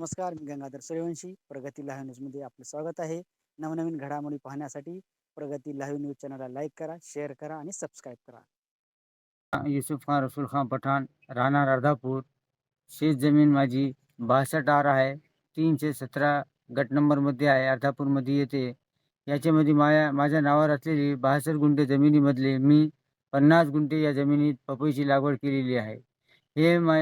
नमस्कार मी गंगाधर सूर्यवंशी. प्रगती लाईव्ह न्यूजमध्ये आपलं स्वागत आहे. नवनवीन घडामोडी पाहण्यासाठी प्रगती लाईव्ह न्यूज चॅनलला लाईक करा शेअर करा आणि सबस्क्राईब करा. युसुफ खान रसूल खान पठाण राहणार अर्धापूर शेत जमीन माझी बासष्ट आर आहे तीनशे सतरा गट नंबरमध्ये आहे अर्धापूरमध्ये येते. याच्यामध्ये माया माझ्या नावावर असलेली बासष्ट गुंठे जमिनीमधले मी पन्नास गुंठे या जमिनीत पपईची लागवड केलेली आहे. हे मा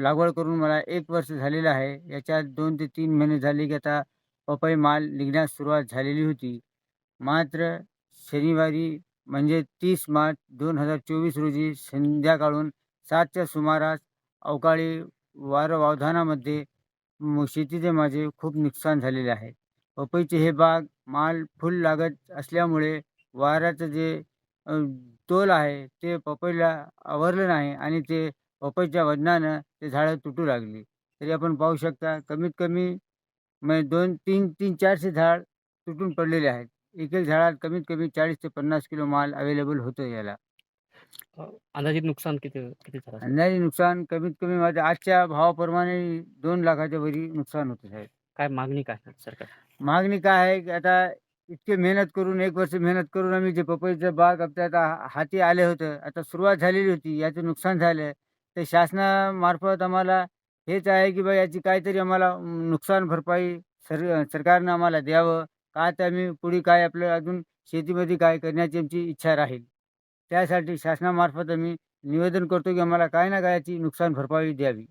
लागवड करून मला एक वर्ष झालेलं आहे. याच्यात दोन ते तीन महिने झाले की आता पपई माल निघण्यास सुरुवात झालेली होती. मात्र शनिवारी म्हणजे तीस मार्च दोन हजार चोवीस रोजी संध्याकाळून सातच्या सुमारास अवकाळी वारं वावधानामध्ये शेतीचे माझे खूप नुकसान झालेले आहे. पपईचे हे बाग माल फुल लागत असल्यामुळे वाऱ्याचं जे तोल आहे ते पपईला आवरलं नाही आणि ते पपईच्या वजनानं ते झाडं तुटू लागली. तरी आपण पाहू शकता कमीत कमी म्हणजे दोन तीन तीन चारशे झाड तुटून पडलेले आहेत. एक एक झाडात कमीत कमी चाळीस ते पन्नास किलो माल अवेलेबल होतो याला. अंदाजित नुकसान किती किती झालं? असेल? अंदाजे नुकसान कमीत कमी माझ्या आजच्या भावाप्रमाणे दोन लाखाच्या वरी नुकसान होतं साहेब. काय मागणी काय आहे सरकार? मागणी काय आहे की आता इतके मेहनत करून एक वर्ष मेहनत करून आम्ही जे पपईचं बाग आपल्या आता हाती आले होतं आता सुरुवात झालेली होती याचं नुकसान झालं. तर शासनामार्फत आम्हाला हेच आहे की बा याची काहीतरी आम्हाला नुकसान भरपाई सर सरकारनं आम्हाला द्यावं. का तर आम्ही पुढे काय आपलं अजून शेतीमध्ये काय करण्याची आमची इच्छा राहील. त्यासाठी शासनामार्फत आम्ही निवेदन करतो की आम्हाला काय ना काय याची नुकसान भरपाई द्यावी.